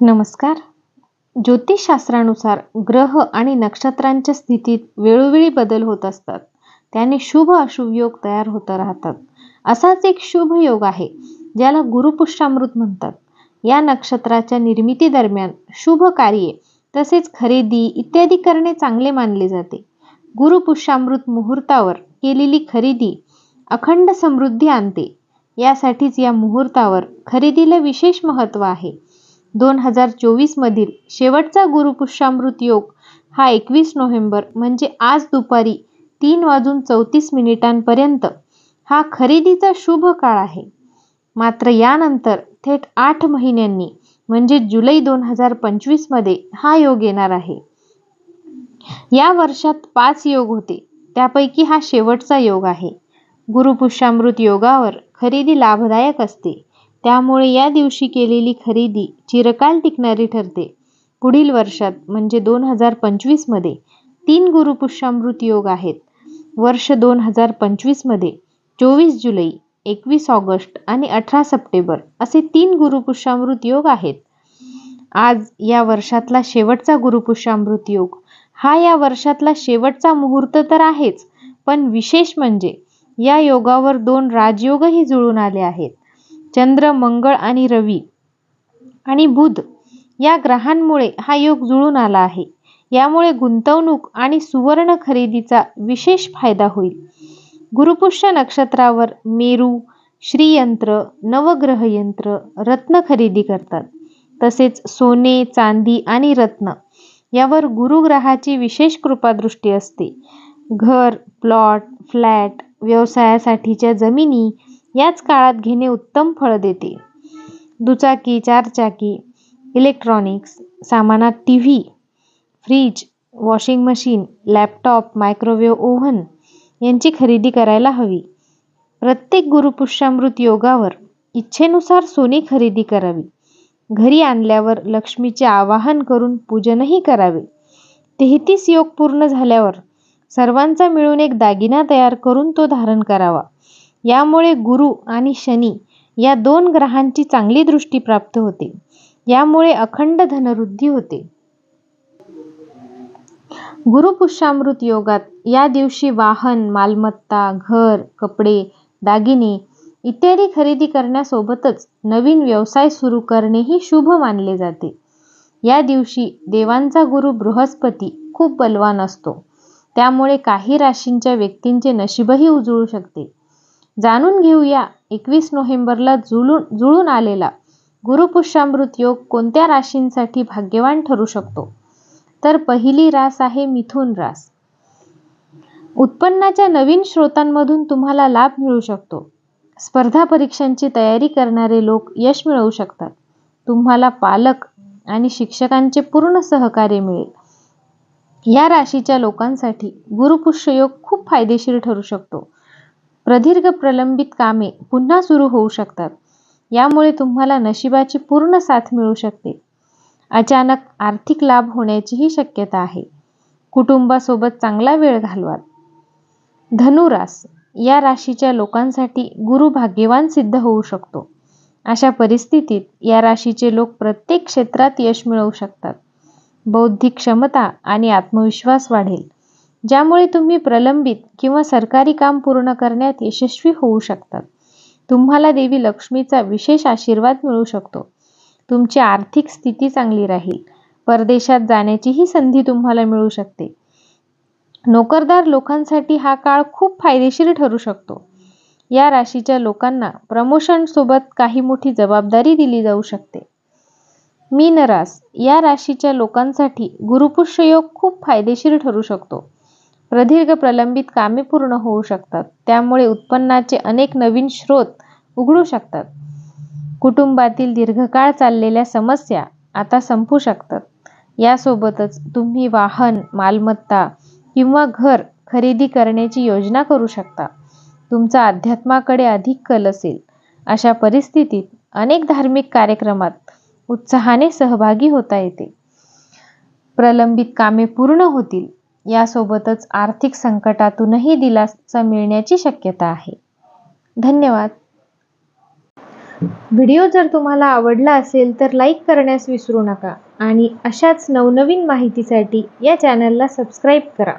नमस्कार. ज्योतिषशास्त्रानुसार ग्रह आणि नक्षत्रांच्या स्थितीत वेळोवेळी बदल होत असतात. त्याने शुभ अशुभ योग तयार होत राहतात. असाच एक शुभ योग आहे ज्याला गुरुपुष्यामृत म्हणतात. या नक्षत्राच्या निर्मिती दरम्यान शुभ कार्ये तसेच खरेदी इत्यादी करणे चांगले मानले जाते. गुरुपुष्यामृत मुहूर्तावर केलेली खरेदी अखंड समृद्धी आणते. यासाठीच या मुहूर्तावर खरेदीला विशेष महत्त्व आहे. दोन हजार चोवीसमधील शेवटचा गुरुपुष्यामृत योग हा एकवीस नोव्हेंबर म्हणजे आज दुपारी तीन वाजून चौतीस मिनिटांपर्यंत हा खरेदीचा शुभ काळ आहे. मात्र यानंतर थेट आठ महिन्यांनी म्हणजे जुलै दोन हजार पंचवीसमध्ये हा योग येणार आहे. या वर्षात पाच योग होते. त्यापैकी हा शेवटचा योग आहे. गुरुपुष्यामृत योगावर खरेदी लाभदायक असते. त्यामुळे या दिवशी केलेली खरेदी चिरकाल टिकणारी ठरते. पुढील वर्षात म्हणजे दोन हजार पंचवीसमध्ये तीन गुरुपुष्यामृत योग आहेत. वर्ष दोन हजार पंचवीसमध्ये चोवीस जुलै एकवीस ऑगस्ट आणि अठरा सप्टेंबर असे तीन गुरुपुष्यामृत योग आहेत. आज या वर्षातला शेवटचा गुरुपुष्यामृत योग. हा या वर्षातला शेवटचा मुहूर्त तर आहेच पण विशेष म्हणजे या योगावर दोन राजयोगही जुळून आले आहेत. चंद्र मंगळ आणि रवी आणि बुध या ग्रहांमुळे हा योग जुळून आला आहे. यामुळे गुंतवणूक आणि सुवर्ण खरेदीचा विशेष फायदा होईल. गुरुपुष्य नक्षत्रावर मेरू श्रीयंत्र नवग्रह यंत्र रत्न खरेदी करतात. तसेच सोने चांदी आणि रत्न यावर गुरुग्रहाची विशेष कृपादृष्टी असते. घर प्लॉट फ्लॅट व्यवसायासाठीच्या जमिनी याच काळात घेणे उत्तम फळ देते. दुचाकी चारचाकी इलेक्ट्रॉनिक्स सामानात T V fridge washing machine laptop microwave oven यांची खरेदी करायला हवी. प्रत्येक गुरुपुष्यामृत योगावर इच्छेनुसार सोने खरेदी करावी. घरी आणल्यावर लक्ष्मीचे आवाहन करून पूजनही करावे. तेहतीस योग पूर्ण झाल्यावर सर्वांचा मिळून एक दागिना तयार करून तो धारण करावा. यामुळे गुरु आणि शनी या दोन ग्रहांची चांगली दृष्टी प्राप्त होते. यामुळे अखंड धनवृद्धी होते. गुरुपुष्यामृत योगात या दिवशी वाहन मालमत्ता घर कपडे दागिने इत्यादी खरेदी करण्यासोबतच नवीन व्यवसाय सुरू करणेही शुभ मानले जाते. या दिवशी देवांचा गुरु बृहस्पती खूप बलवान असतो. त्यामुळे काही राशींच्या व्यक्तींचे नशीबही उजळू शकते. जाणून घेऊया. एकवीस नोव्हेंबरला जुळून जुळून आलेला गुरुपुष्यामृत योग कोणत्या राशींसाठी भाग्यवान ठरू शकतो? तर पहिली रास आहे मिथुन रास. उत्पन्नाच्या नवीन स्रोतांमधून तुम्हाला लाभ मिळू शकतो. स्पर्धा परीक्षांची तयारी करणारे लोक यश मिळवू शकतात. तुम्हाला पालक आणि शिक्षकांचे पूर्ण सहकार्य मिळेल. या राशीच्या लोकांसाठी गुरुपुष्य योग खूप फायदेशीर ठरू शकतो. प्रदीर्घ प्रलंबित कामे पुन्हा सुरू होऊ शकतात. यामुळे तुम्हाला नशिबाची पूर्ण साथ मिळू शकते. अचानक आर्थिक लाभ होण्याचीही शक्यता आहे. कुटुंबासोबत चांगला वेळ घालवाल. धनुरास या राशीच्या लोकांसाठी गुरु भाग्यवान सिद्ध होऊ शकतो. अशा परिस्थितीत या राशीचे लोक प्रत्येक क्षेत्रात यश मिळवू शकतात. बौद्धिक क्षमता आणि आत्मविश्वास वाढेल. ज्यामुळे तुम्ही प्रलंबित किंवा सरकारी काम पूर्ण करण्यात यशस्वी होऊ शकतात. तुम्हाला देवी लक्ष्मीचा विशेष आशीर्वाद मिळू शकतो. तुमची आर्थिक स्थिती चांगली राहील. परदेशात जाण्याचीही संधी तुम्हाला मिळू शकते. नोकरदार लोकांसाठी हा काळ खूप फायदेशीर ठरू शकतो. या राशीच्या लोकांना प्रमोशन सोबत काही मोठी जबाबदारी दिली जाऊ शकते. मीनरास या राशीच्या लोकांसाठी गुरुपुष्य योग खूप फायदेशीर ठरू शकतो. प्रदीर्घ प्रलंबित कामे पूर्ण होऊ शकतात. त्यामुळे उत्पन्नाचे अनेक नवीन स्रोत उघडू शकतात. कुटुंबातील दीर्घकाळ चाललेल्या समस्या आता संपू शकतात. यासोबतच तुम्ही वाहन मालमत्ता किंवा घर खरेदी करण्याची योजना करू शकता. तुमचा अध्यात्माकडे अधिक कल असेल. अशा परिस्थितीत अनेक धार्मिक कार्यक्रमात उत्साहाने सहभागी होता येते. प्रलंबित कामे पूर्ण होतील. यासोबतच आर्थिक संकटातूनही दिलासा मिळण्याची शक्यता आहे. धन्यवाद. व्हिडिओ जर तुम्हाला आवडला असेल तर लाईक करण्यास विसरू नका आणि अशाच नवनवीन माहितीसाठी या चॅनलला सबस्क्राईब करा.